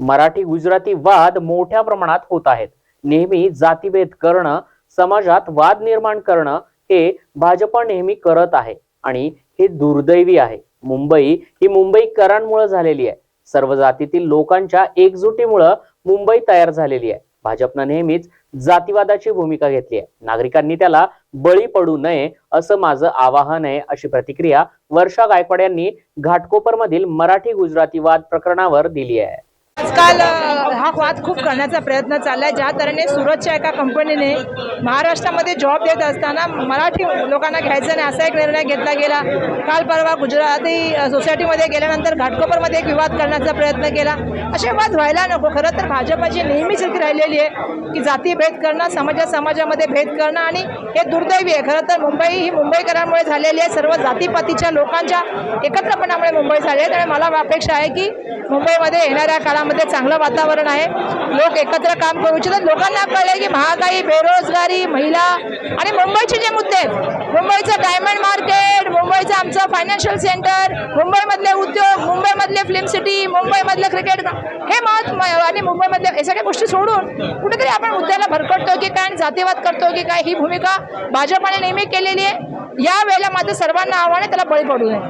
मराठी गुजराती वाद मोठ्या प्रमाणात होत आहेत. नेहमी जातीभेद करणं समाजात वाद निर्माण करणं हे भाजप नेहमी करत आहे आणि हे दुर्दैवी आहे. मुंबई ही मुंबईकरांमुळे झालेली आहे. सर्व जातीतील लोकांच्या एकजुटीमुळं मुंबई तयार झालेली आहे. भाजपनं नेहमीच जातीवादाची भूमिका घेतली आहे. नागरिकांनी त्याला बळी पडू नये असं माझं आवाहन आहे अशी प्रतिक्रिया वर्षा गायकवाड यांनी घाटकोपरमधील मराठी गुजराती वाद प्रकरणावर दिली आहे. आजकाल हा वाद खूप करण्याचा प्रयत्न चालला आहे ज्या तऱ्हेने सुरतच्या एका कंपनीने महाराष्ट्रामध्ये जॉब देत असताना मराठी लोकांना घ्यायचं नाही असा एक निर्णय घेतला गेला. काल परवा गुजराती सोसायटीमध्ये गेल्यानंतर घाटकोपरमध्ये एक विवाद करण्याचा प्रयत्न केला. असे वाद व्हायला नको. खरं तर भाजपाची नेहमीच एक राहिलेली आहे की जाती भेद करणं समाजा समाजामध्ये भेद करणं आणि हे दुर्दैवी आहे. खरं तर मुंबई ही मुंबईकरांमुळे झालेली आहे. सर्व जातीपातीच्या लोकांच्या एकत्रपणामुळे मुंबई झाली आहे. त्यामुळे मला अपेक्षा आहे की मुंबईमध्ये येणाऱ्या काळात शहरामध्ये चांगलं वातावरण आहे. लोक एकत्र काम करू इच्छितात. लोकांना कळलं की महागाई बेरोजगारी महिला आणि मुंबईचे जे मुद्दे आहेत मुंबईचं डायमंड मार्केट मुंबईचं आमचं फायनान्शियल सेंटर मुंबईमधले उद्योग मुंबईमधले फिल्म सिटी मुंबईमधलं क्रिकेट हे महत्त्व आणि मुंबईमधल्या हे सगळ्या गोष्टी सोडून कुठेतरी आपण मुद्द्याला भरकटतो की काय जातीवाद करतो की काय ही भूमिका भाजपाने नेहमी केलेली आहे. या वेळेला माझं सर्वांना आव्हान आहे त्याला बळी पडू नये.